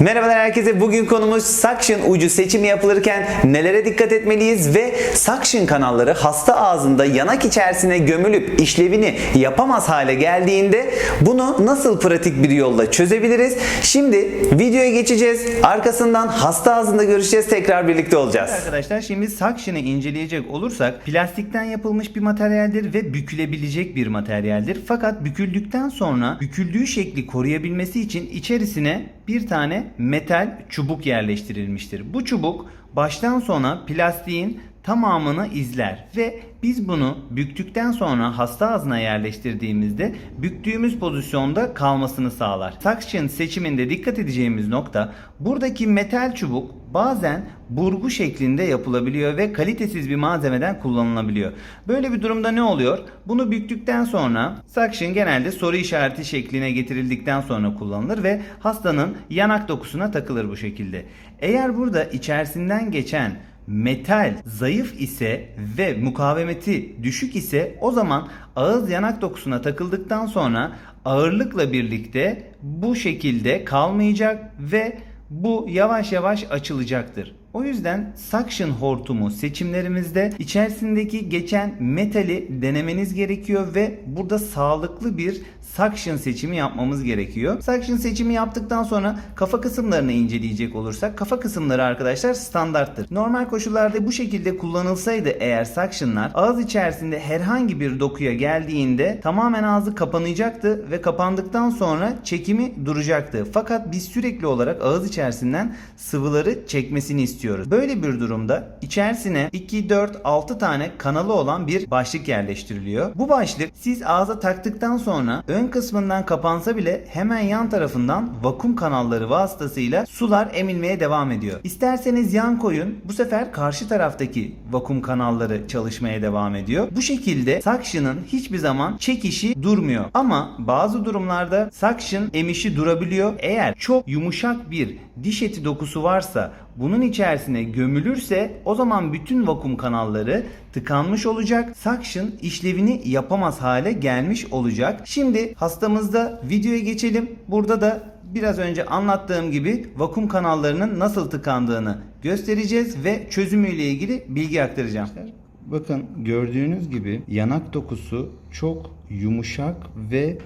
Merhabalar herkese. Bugün konumuz suction ucu seçimi yapılırken nelere dikkat etmeliyiz ve suction kanalları hasta ağzında yanak içerisine gömülüp işlevini yapamaz hale geldiğinde bunu nasıl pratik bir yolla çözebiliriz? Şimdi videoya geçeceğiz. Arkasından hasta ağzında görüşeceğiz. Tekrar birlikte olacağız. Arkadaşlar şimdi suction'ı inceleyecek olursak plastikten yapılmış bir materyaldir ve bükülebilecek bir materyaldir. Fakat büküldükten sonra büküldüğü şekli koruyabilmesi için içerisine bir tane metal çubuk yerleştirilmiştir. Bu çubuk baştan sona plastiğin tamamını izler ve biz bunu büktükten sonra hasta ağzına yerleştirdiğimizde büktüğümüz pozisyonda kalmasını sağlar. Suction seçiminde dikkat edeceğimiz nokta buradaki metal çubuk bazen burgu şeklinde yapılabiliyor ve kalitesiz bir malzemeden kullanılabiliyor. Böyle bir durumda ne oluyor? Bunu büktükten sonra suction genelde soru işareti şekline getirildikten sonra kullanılır ve hastanın yanak dokusuna takılır bu şekilde. Eğer burada içerisinden geçen metal zayıf ise ve mukavemeti düşük ise o zaman ağız yanak dokusuna takıldıktan sonra ağırlıkla birlikte bu şekilde kalmayacak ve bu yavaş yavaş açılacaktır. O yüzden suction hortumu seçimlerimizde içerisindeki geçen metali denemeniz gerekiyor ve burada sağlıklı bir suction seçimi yapmamız gerekiyor. Suction seçimi yaptıktan sonra kafa kısımlarını inceleyecek olursak kafa kısımları arkadaşlar standarttır. Normal koşullarda bu şekilde kullanılsaydı eğer suctionlar ağız içerisinde herhangi bir dokuya geldiğinde tamamen ağzı kapanacaktı ve kapandıktan sonra çekimi duracaktı. Fakat biz sürekli olarak ağız içerisinden sıvıları çekmesini istiyoruz. Böyle bir durumda içerisine 2, 4, 6 tane kanalı olan bir başlık yerleştiriliyor. Bu başlık siz ağza taktıktan sonra ön kısmından kapansa bile hemen yan tarafından vakum kanalları vasıtasıyla sular emilmeye devam ediyor. İsterseniz yan koyun. Bu sefer karşı taraftaki vakum kanalları çalışmaya devam ediyor. Bu şekilde suction'ın hiçbir zaman çekişi durmuyor. Ama bazı durumlarda suction emişi durabiliyor. Eğer çok yumuşak bir diş eti dokusu varsa bunun içerisine gömülürse o zaman bütün vakum kanalları tıkanmış olacak. Suction işlevini yapamaz hale gelmiş olacak. Şimdi hastamızda videoya geçelim. Burada da biraz önce anlattığım gibi vakum kanallarının nasıl tıkandığını göstereceğiz ve çözümüyle ilgili bilgi aktaracağım. Bakın gördüğünüz gibi yanak dokusu çok yumuşak ve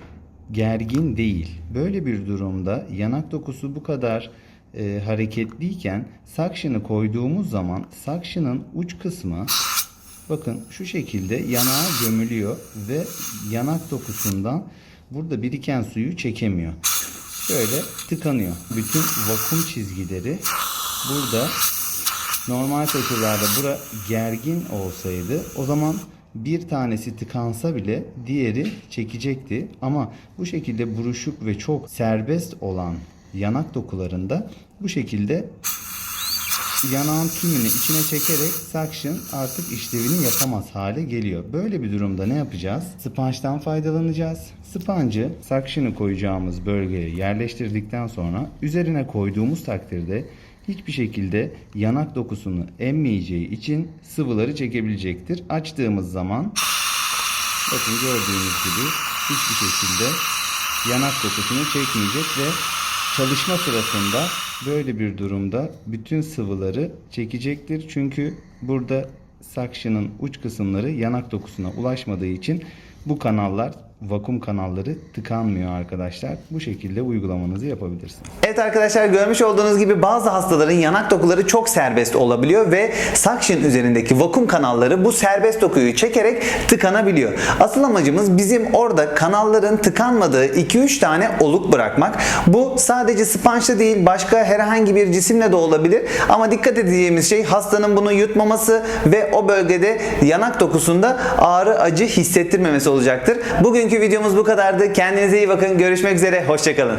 gergin değil. Böyle bir durumda yanak dokusu bu kadar e, hareketliyken suction'ı koyduğumuz zaman suction'ın uç kısmı bakın şu şekilde yanağa gömülüyor ve yanak dokusundan burada biriken suyu çekemiyor. Şöyle tıkanıyor. Bütün vakum çizgileri burada normal koşullarda bura gergin olsaydı o zaman bir tanesi tıkansa bile diğeri çekecekti. Ama bu şekilde buruşuk ve çok serbest olan yanak dokularında bu şekilde yanağın tümünü içine çekerek suction artık işlevini yapamaz hale geliyor. Böyle bir durumda ne yapacağız? Sponge'dan faydalanacağız. Sponge'ı suction'ı koyacağımız bölgeye yerleştirdikten sonra üzerine koyduğumuz takdirde hiçbir şekilde yanak dokusunu emmeyeceği için sıvıları çekebilecektir. Açtığımız zaman bakın gördüğünüz gibi hiçbir şekilde yanak dokusunu çekmeyecek ve çalışma sırasında böyle bir durumda bütün sıvıları çekecektir. Çünkü burada suction'ın uç kısımları yanak dokusuna ulaşmadığı için bu kanallar vakum kanalları tıkanmıyor arkadaşlar. Bu şekilde uygulamanızı yapabilirsiniz. Evet arkadaşlar görmüş olduğunuz gibi bazı hastaların yanak dokuları çok serbest olabiliyor ve suction üzerindeki vakum kanalları bu serbest dokuyu çekerek tıkanabiliyor. Asıl amacımız bizim orada kanalların tıkanmadığı 2-3 tane oluk bırakmak. Bu sadece sponge'da değil başka herhangi bir cisimle de olabilir ama dikkat edeceğimiz şey hastanın bunu yutmaması ve o bölgede yanak dokusunda ağrı acı hissettirmemesi olacaktır. Bugünkü videomuz bu kadardı. Kendinize iyi bakın. Görüşmek üzere. Hoşçakalın.